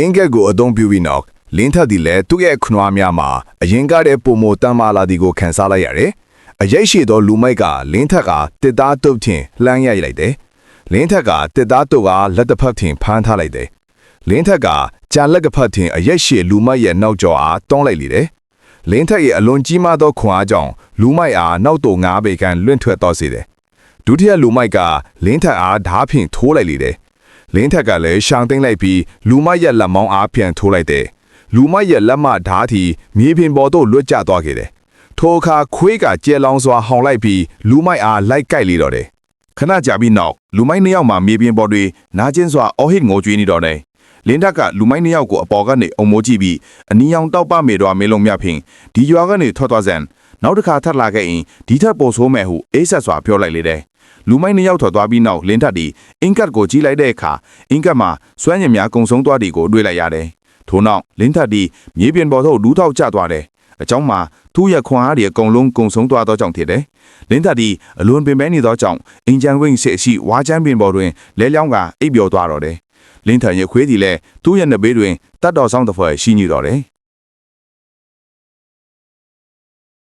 အင်္ဂက်ကိုအသုံးပြုပြီးနောက်လင်းထက်သည်လည်းသူ့ရဲ့ခွန်အားများမှာအရင်ကတည်းပုံမတမ်းမာလာသည်ကိုခံစားလိုက်ရတယ်။အရေးရှိသောလူမိုက်ကလင်းထက်ကတစ်သားတုတ်ထင်လှမ်းရိုက်လိုက်တယ်။လင်းထက်ကတစ်သားတုတ်ကလက်တစ်ဖက်ထင်ဖမ်းထားလိုက်တယ်။လင်းထက်ကကြာလက်ကဖက်ထင်အရေးရှိလူမိုက်ရဲ့နောက်ကျောအားတွန်းလိုက်လေတယ်။လင်းထက်ရဲ့အလွန်ကြီးမားသောခွန်အားကြောင့်လူမိုက်အားနောက်တော့ငားပေကန်လွင့်ထွက်သွားစေတယ်။ဒုတိယလူမိုက်ကလင်းထက်အားဓားဖြင့်ထိုးလိုက်လေတယ်။ လင်းထက်ကလည်းရှောင်သိမ့်လိုက်ပြီးလူမရဲ့လက်မောင်းအားပြန်ထိုးလိုက်တယ်။လူမရဲ့လက်မဓာတ်တီမြေပြင်ပေါ်သို့လွတ်ကျသွားခဲ့တယ်။ထိုအခါခွေးကကျဲလောင်စွာဟောင်လိုက်ပြီးလူမိုက်အားလိုက်ကိုက်လေတော့တယ်ခဏကြာပြီးနောက်လူမိုက်နှစ်ယောက်မှမြေပြင်ပေါ်တွင်နာကျင်းစွာအော်ဟစ်ငိုကြွေးနေတော့တယ်လင်းထက်ကလူမိုက်နှစ်ယောက်ကိုအပေါ်ကနေအုံမိုးကြည့်ပြီးအနီရောင်တောက်ပမေတော်မေလုံးမြဖင်ဒီရွာကနေထွက်သွားစံ နောက်တစ်ခါထပ်လာခဲ့ရင်ဒီထက်ပိုဆိုးမယ်ဟုအေးဆက်စွာပြောလိုက်လေတယ်လူမိုက်နှစ်ယောက်ထွက်သွားပြီးနောက်လင်းထက်ဒီအင်ကတ်ကိုကြည့်လိုက်တဲ့အခါအင်ကတ်မှာစွမ်းရည်များကုံဆုံးသွားသည်ကိုတွေ့လိုက်ရတယ်ထို့နောက်လင်းထက်ဒီမြေပြင်ပေါ်သို့ဒူးထောက်ကျသွားတယ်အကြောင်းမှာသူ့ရဲ့ခွန်အားတွေအကုန်လုံးကုံဆုံးသွားသောကြောင့်ဖြစ်တယ်။လင်းသက်ဒီအလွန်ပင်ပန်းနေသောကြောင့်အင်ဂျန်ဝင်းစစ်အရှိဝါချမ်းပင်ပေါ်တွင်လဲလျောင်းကအိပ်ပျော်သွားတော့တယ်။လင်းသက်ရဲ့ခွေးသည်လည်းသူ့ရဲ့နှစ်ဘေးတွင်တတ်တော်ဆောင်တစ်ဖွဲ့ရှိနေတော့တယ်